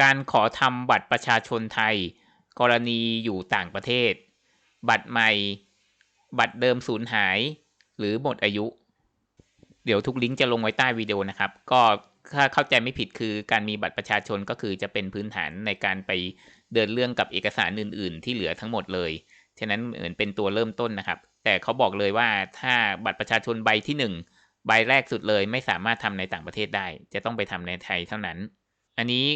การขอทำบัตรประชาชนไทย กรณีอยู่ต่างประเทศ บัตรใหม่ บัตรเดิมสูญหาย หรือหมดอายุ เดี๋ยวทุกลิงก์จะลงไว้ใต้วิดีโอนะครับ ก็ถ้าเข้าใจไม่ผิดคือการมีบัตรประชาชนก็คือจะเป็นพื้นฐานในการไปเดินเรื่องกับเอกสารอื่น ๆ ที่เหลือทั้งหมดเลย ฉะนั้นเหมือนเป็นตัวเริ่มต้นนะครับ แต่เขาบอกเลยว่าถ้าบัตรประชาชนใบที่หนึ่งใบแรกสุดเลย ไม่สามารถทำในต่างประเทศได้ จะต้องไปทำในไทยเท่านั้น อันนี้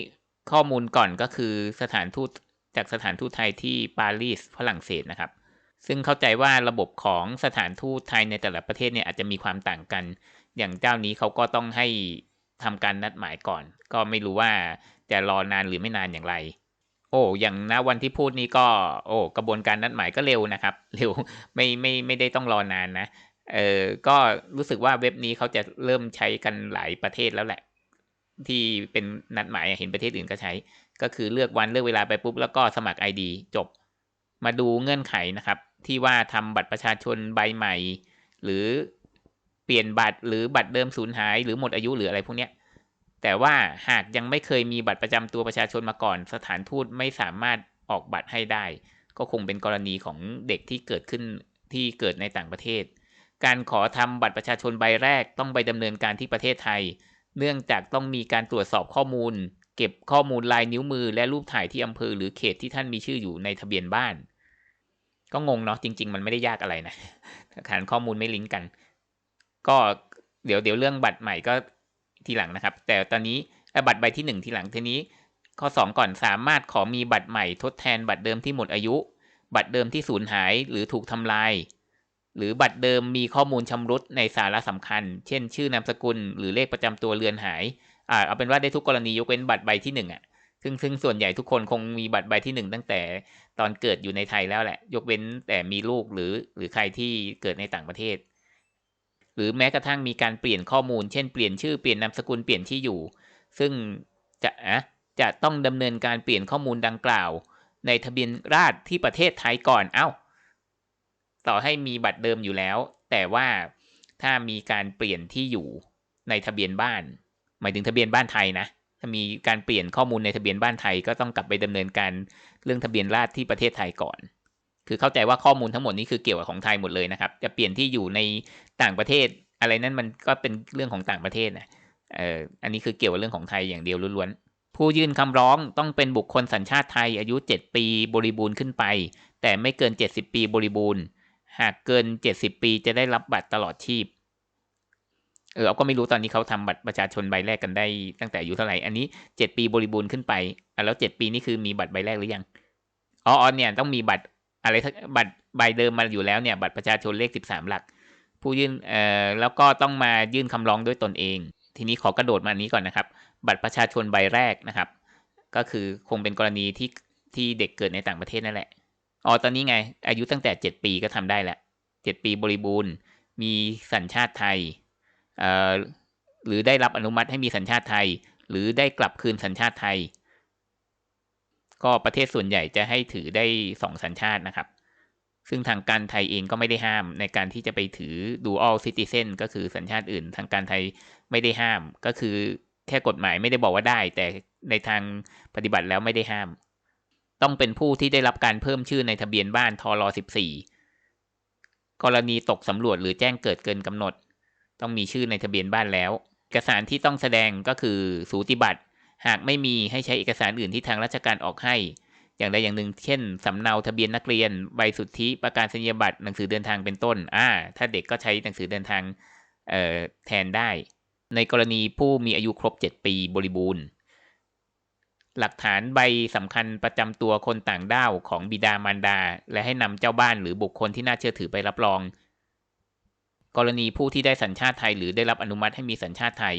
ข้อมูลก่อนก็คือสถานทูตจากสถานทูตไทยที่ปารีสฝรั่งเศสนะครับ ซึ่งเข้าใจว่าระบบของสถานทูตไทยในแต่ละประเทศเนี่ยอาจจะมีความต่างกัน อย่างเจ้านี้เขาก็ต้องให้ทำการนัดหมายก่อน ก็ไม่รู้ว่าจะรอนานหรือไม่นานอย่างไร โอ้อย่างณวันที่พูดนี้ก็ โอ้กระบวนการนัดหมายก็เร็วนะครับ เร็วไม่ไม่ไม่ได้ต้องรอนานนะเออก็รู้สึกว่าเว็บนี้เขาจะเริ่มใช้กันหลายประเทศแล้วแหละ ที่เป็นนัดหมายเห็นประเทศอื่นก็ใช้ ก็คือเลือกวันเลือกเวลาไปปุ๊บแล้วก็สมัคร ID จบ มาดูเงื่อนไขนะครับ ที่ว่าทำบัตรประชาชนใบใหม่ หรือเปลี่ยนบัตรหรือบัตรเดิมสูญหาย หรือหมดอายุหรืออะไรพวกเนี้ยแต่ว่าหากยังไม่เคยมีบัตรประจำตัวประชาชนมาก่อน สถานทูตไม่สามารถออกบัตรให้ได้ ก็คงเป็นกรณีของเด็กที่เกิดขึ้นที่เกิดในต่างประเทศ การขอทำบัตรประชาชนใบแรกต้องไปดำเนินการที่ประเทศไทย เนื่องจากต้องมีการตรวจสอบข้อมูล เก็บข้อมูลลายนิ้วมือ และรูปถ่ายที่อำเภอหรือเขตที่ท่านมีชื่ออยู่ในทะเบียนบ้าน ก็งงเนาะจริง ๆ มันไม่ได้ยากอะไรนะฐานข้อมูลไม่ลิงก์กัน ก็เดี๋ยวเดี๋ยวเรื่องบัตรใหม่ก็ทีหลังนะครับ แต่ตอนนี้บัตรใบที่หนึ่งทีหลังทีนี้ข้อ 2 ก่อนสามารถขอมีบัตรใหม่ทดแทนบัตรเดิมที่หมดอายุ บัตรเดิมที่สูญหายหรือถูกทำลาย หรือบัตรเดิมมีข้อมูลชำรุดในสาระสำคัญ เช่น ชื่อนามสกุล หรือเลขประจำตัวเรือนหาย อ่า เอาเป็นว่าได้ทุกกรณียกเว้นบัตรใบที่1อะ ซึ่งซึ่งส่วนใหญ่ทุกคนคงมีบัตรใบที่1ตั้งแต่ตอนเกิดอยู่ในไทยแล้วแหละ ยกเว้นแต่มีลูกหรือหรือใครที่เกิดในต่างประเทศ หรือแม้กระทั่งมีการเปลี่ยนข้อมูล เช่น เปลี่ยนชื่อ เปลี่ยนนามสกุล เปลี่ยนที่อยู่ ซึ่งจะอะจะต้องดำเนินการเปลี่ยนข้อมูลดังกล่าว ในทะเบียนราษฎรที่ประเทศไทยก่อน เอา้า ต่อให้มีบัตรเดิมอยู่แล้ว แต่ว่าถ้ามีการเปลี่ยนที่อยู่ในทะเบียนบ้าน หมายถึงทะเบียนบ้านไทยนะ ถ้ามีการเปลี่ยนข้อมูลในทะเบียนบ้านไทย ก็ต้องกลับไปดำเนินการเรื่องทะเบียนราษฎรที่ประเทศไทยก่อน คือเข้าใจว่าข้อมูลทั้งหมดนี้คือเกี่ยวกับของไทยหมดเลยนะครับ จะเปลี่ยนที่อยู่ในต่างประเทศ อะไรนั้นมันก็เป็นเรื่องของต่างประเทศนะเอ่ออันนี้คือเกี่ยวกับเรื่องของไทยอย่างเดียวล้วนๆ ผู้ยื่นคำร้องต้องเป็นบุคคลสัญชาติไทยอายุ 7 ปีบริบูรณ์ขึ้นไป แต่ไม่เกิน 70 ปีบริบูรณ์ หากเกิน 70 ปีจะได้รับบัตรตลอดชีพ เออเราก็ไม่รู้ตอนนี้เขาทำบัตรประชาชนใบแรกกันได้ตั้งแต่อายุเท่าไหร่ อันนี้ 7 ปีบริบูรณ์ขึ้นไปอะแล้ว 7 ปีนี่คือมีบัตรใบแรกหรือยัง อ๋อเนี่ยต้องมีบัตรอะไรบัตรใบเดิมมาอยู่แล้วเนี่ย บัตรประชาชนเลข 13 หลัก ผู้ยื่น เอ่อ แล้วก็ต้องมายื่นคำร้องด้วยตนเอง ทีนี้ขอกระโดดมาอันนี้ก่อนนะครับ บัตรประชาชนใบแรกนะครับ ก็คือคงเป็นกรณีที่ที่เด็กเกิดในต่างประเทศนั่นแหละ อ๋อตอนนี้ไง อายุตั้งแต่เจ็ดปีก็ทำได้แหละเจ็ดปีบริบูรณ์ มีสัญชาติไทยเอ่อหรือได้รับอนุมัติให้มีสัญชาติไทย หรือได้กลับคืนสัญชาติไทย ก็ประเทศส่วนใหญ่จะให้ถือได้สองสัญชาตินะครับ ซึ่งทางการไทยเองก็ไม่ได้ห้ามในการที่จะไปถือ dual citizen ก็คือสัญชาติอื่น ทางการไทยไม่ได้ห้ามก็คือแค่กฎหมายไม่ได้บอกว่าได้ แต่ในทางปฏิบัติแล้วไม่ได้ห้าม ต้องเป็นผู้ที่ได้รับการเพิ่มชื่อในทะเบียนบ้านทร14 กรณีตกสำรวจหรือแจ้งเกิดเกินกำหนด ต้องมีชื่อในทะเบียนบ้านแล้ว เอกสารที่ต้องแสดงก็คือสูติบัตร หากไม่มีให้ใช้เอกสารอื่นที่ทางราชการออกให้ อย่างใดอย่างหนึ่ง เช่นสำเนาทะเบียนนักเรียน ใบสุทธิประกาศนียบัตรหนังสือเดินทางเป็นต้นอ่าถ้าเด็กก็ใช้หนังสือเดินทางแทนได้ ในกรณีผู้มีอายุครบ 7 ปีบริบูรณ์ หลักฐานใบสำคัญประจำตัวคนต่างด้าวของบิดามารดา และให้นำเจ้าบ้านหรือบุคคลที่น่าเชื่อถือไปรับรอง กรณีผู้ที่ได้สัญชาติไทยหรือได้รับอนุมัติให้มีสัญชาติไทย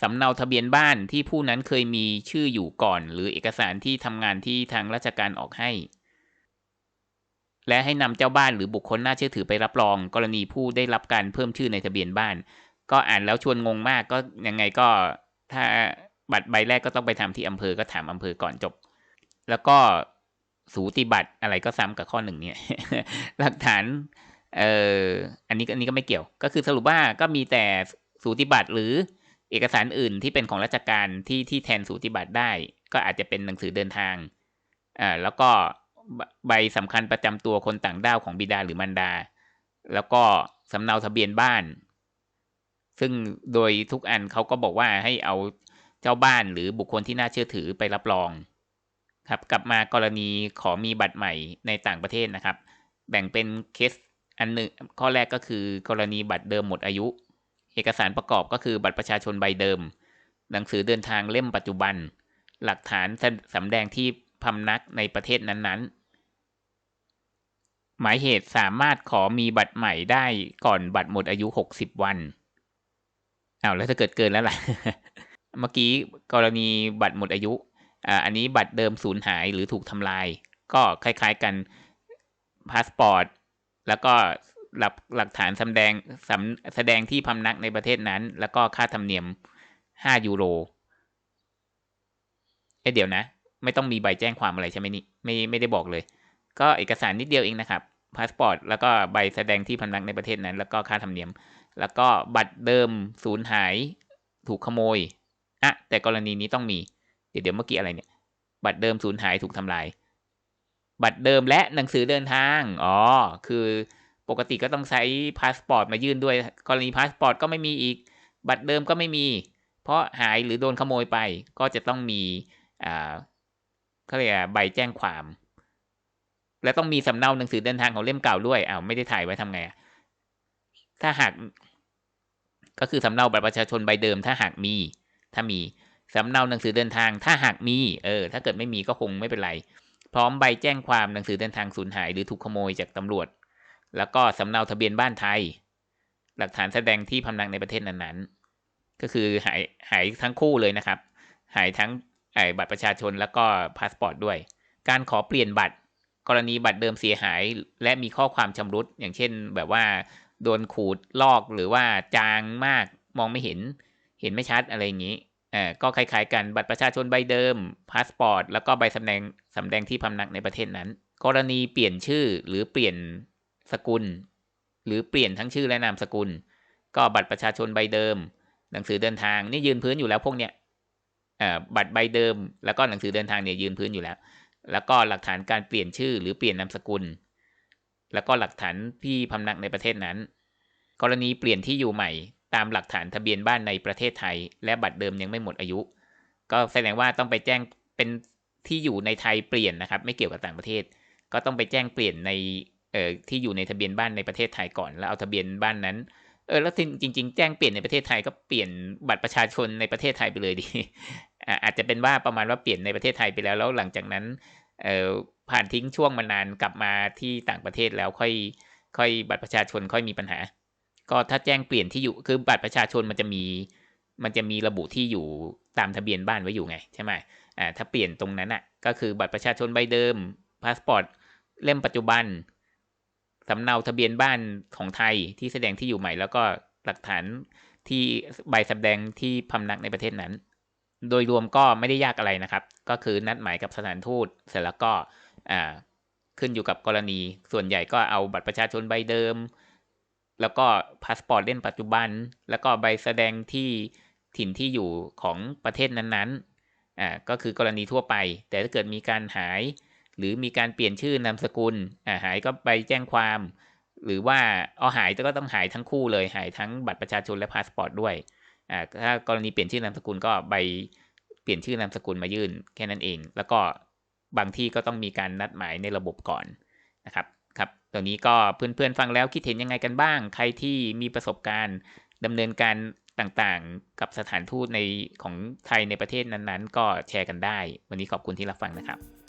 สำเนาทะเบียนบ้านที่ผู้นั้นเคยมีชื่ออยู่ก่อน หรือเอกสารที่ทำงานที่ทางราชการออกให้ และให้นำเจ้าบ้านหรือบุคคลน่าเชื่อถือไปรับรอง กรณีผู้ได้รับการเพิ่มชื่อในทะเบียนบ้าน ก็อ่านแล้วชวนงงมากก็ยังไงก็ถ้า บัตรใบแรกก็ต้องไปทำที่อำเภอก็ถามอำเภอก่อนจบ แล้วก็สูติบัตรอะไรก็ซ้ำกับข้อหนึ่งเนี่ย หลักฐาน เอ่ออันนี้อันนี้ก็ไม่เกี่ยว ก็คือสรุปว่าก็มีแต่สูติบัตรหรือเอกสารอื่นที่เป็นของราชการที่ที่แทนสูติบัตรได้ ก็อาจจะเป็นหนังสือเดินทางอ่าแล้วก็ใบใบสำคัญประจำตัวคนต่างด้าวของบิดาหรือมารดา แล้วก็สำเนาทะเบียนบ้าน ซึ่งโดยทุกอันเขาก็บอกว่าให้เอา เจ้าบ้านหรือบุคคลที่น่าเชื่อถือไปรับรองครับกลับมากรณีขอมีบัตรใหม่ในต่างประเทศนะครับ แบ่งเป็นเคสอันหนึ่งข้อแรกก็คือกรณีบัตรเดิมหมดอายุ เอกสารประกอบก็คือบัตรประชาชนใบเดิม หนังสือเดินทางเล่มปัจจุบัน หลักฐานสสำแดงที่พำนักในประเทศนั้นๆ หมายเหตุสามารถขอมีบัตรใหม่ได้ก่อนบัตรหมดอายุ 60 วันอ้าวแล้วถ้าเกิดเกินแล้วล่ะ เมื่อกี้กรณีบัตรหมดอายุอันนี้บัตรเดิมสูญหายหรือถูกทำลาย ก็คล้ายๆกันพาสปอร์ตแล้วก็หลักหลักฐานแสดงสำแสดงที่พำนักในประเทศนั้น แล้วก็ค่าธรรมเนียม 5 ยูโรเอ๊ะเดี๋ยวนะ ไม่ต้องมีใบแจ้งความอะไรใช่ไหมนี่ไม่ไม่ได้บอกเลย ก็เอกสารนิดเดียวเองนะครับพาสปอร์ตแล้วก็ใบแสดงที่พำนักในประเทศนั้น แล้วก็ค่าธรรมเนียม แล้วก็บัตรเดิมสูญหายถูกขโมย อะแต่กรณีนี้ต้องมี เดี๋ยวเดี๋ยวเมื่อกี้อะไรเนี่ย บัตรเดิมสูญหายถูกทำลาย บัตรเดิมและหนังสือเดินทาง อ๋อ คือปกติก็ต้องใช้พาสปอร์ตมายื่นด้วย กรณีพาสปอร์ตก็ไม่มีอีก บัตรเดิมก็ไม่มี เพราะหายหรือโดนขโมยไป ก็จะต้องมีอ่าเขาเรียกใบแจ้งความ และต้องมีสำเนาหนังสือเดินทางของเล่มเก่าด้วยอ้าวไม่ได้ถ่ายไว้ทำไงอะถ้าหาก ก็คือสำเนาบัตรประชาชนใบเดิมถ้าหากมี ถ้ามีสำเนาหนังสือเดินทาง ถ้าหากมี เออ ถ้าเกิดไม่มีก็คงไม่เป็นไร พร้อมใบแจ้งความหนังสือเดินทางสูญหาย หรือถูกขโมยจากตำรวจ แล้วก็สำเนาทะเบียนบ้านไทย หลักฐานแสดงที่พำนักในประเทศนั้นๆ ก็คือหายหายทั้งคู่เลยนะครับ หายทั้งบัตรประชาชนแล้วก็พาสปอร์ตด้วย การขอเปลี่ยนบัตร กรณีบัตรเดิมเสียหาย และมีข้อความชำรุด อย่างเช่น แบบว่า โดนขูดลอกหรือว่าจางมากมองไม่เห็น เห็นไม่ชัดอะไรอย่างนี้อ่าก็คล้ายๆกันบัตรประชาชนใบเดิมพาสปอร์ตแล้วก็ใบสำแดงสำแดงที่พำนักในประเทศนั้น กรณีเปลี่ยนชื่อหรือเปลี่ยนสกุล หรือเปลี่ยนทั้งชื่อและนามสกุล ก็บัตรประชาชนใบเดิม หนังสือเดินทางนี่ยืนพื้นอยู่แล้วพวกเนี้ยอ่าบัตรใบเดิม แล้วก็หนังสือเดินทางเนี่ยยืนพื้นอยู่แล้ว แล้วก็หลักฐานการเปลี่ยนชื่อหรือเปลี่ยนนามสกุล แล้วก็หลักฐานที่พำนักในประเทศนั้น กรณีเปลี่ยนที่อยู่ใหม่ ตามหลักฐานทะเบียนบ้านในประเทศไทย และบัตรเดิมยังไม่หมดอายุ ก็แสดงว่าต้องไปแจ้งเป็นที่อยู่ในไทยเปลี่ยนนะครับ ไม่เกี่ยวกับต่างประเทศ ก็ต้องไปแจ้งเปลี่ยนในเอ่อที่อยู่ในทะเบียนบ้านในประเทศไทยก่อน แล้วเอาทะเบียนบ้านนั้นเออแล้วจริงๆแจ้งเปลี่ยนในประเทศไทยก็เปลี่ยนบัตรประชาชนในประเทศไทยไปเลยดีอาอาจจะเป็นว่าประมาณว่าเปลี่ยนในประเทศไทยไปแล้วแล้วหลังจากนั้นเอ่อผ่านทิ้งช่วงมานานกลับมาที่ต่างประเทศแล้วค่อยค่อยบัตรประชาชนค่อยมีปัญหา ก็ถ้าแจ้งเปลี่ยนที่อยู่คือบัตรประชาชนมันจะมี มันจะมีระบุที่อยู่ตามทะเบียนบ้านไว้อยู่ไงใช่ไหมอ่าถ้าเปลี่ยนตรงนั้นอะก็คือบัตรประชาชนใบเดิมพาสปอร์ตเล่มปัจจุบันสำเนาทะเบียนบ้านของไทยที่แสดงที่อยู่ใหม่ แล้วก็หลักฐานที่ใบแสดงที่พำนักในประเทศนั้น โดยรวมก็ไม่ได้ยากอะไรนะครับ ก็คือนัดหมายกับสถานทูตเสร็จแล้วก็อ่าขึ้นอยู่กับกรณีส่วนใหญ่ก็เอาบัตรประชาชนใบเดิม แล้วก็พาสปอร์ตเล่มปัจจุบัน แล้วก็ใบแสดงที่ถิ่นที่อยู่ของประเทศนั้นๆอ่าก็คือกรณีทั่วไป แต่ถ้าเกิดมีการหาย หรือมีการเปลี่ยนชื่อนามสกุลอ่าหายก็ไปแจ้งความ หรือว่าเอาหายก็ต้องหายทั้งคู่เลยหายทั้งบัตรประชาชนและพาสปอร์ตด้วยอ่าถ้ากรณีเปลี่ยนชื่อนามสกุลก็ใบเปลี่ยนชื่อนามสกุลมายื่นแค่นั้นเอง แล้วก็บางที่ก็ต้องมีการนัดหมายในระบบก่อนนะครับ ตรงนี้ก็เพื่อนๆฟังแล้วคิดเห็นยังไงกันบ้าง ใครที่มีประสบการณ์ดำเนินการต่างๆ กับสถานทูตในของไทยในประเทศนั้นๆ ก็แชร์กันได้ วันนี้ขอบคุณที่รับฟังนะครับ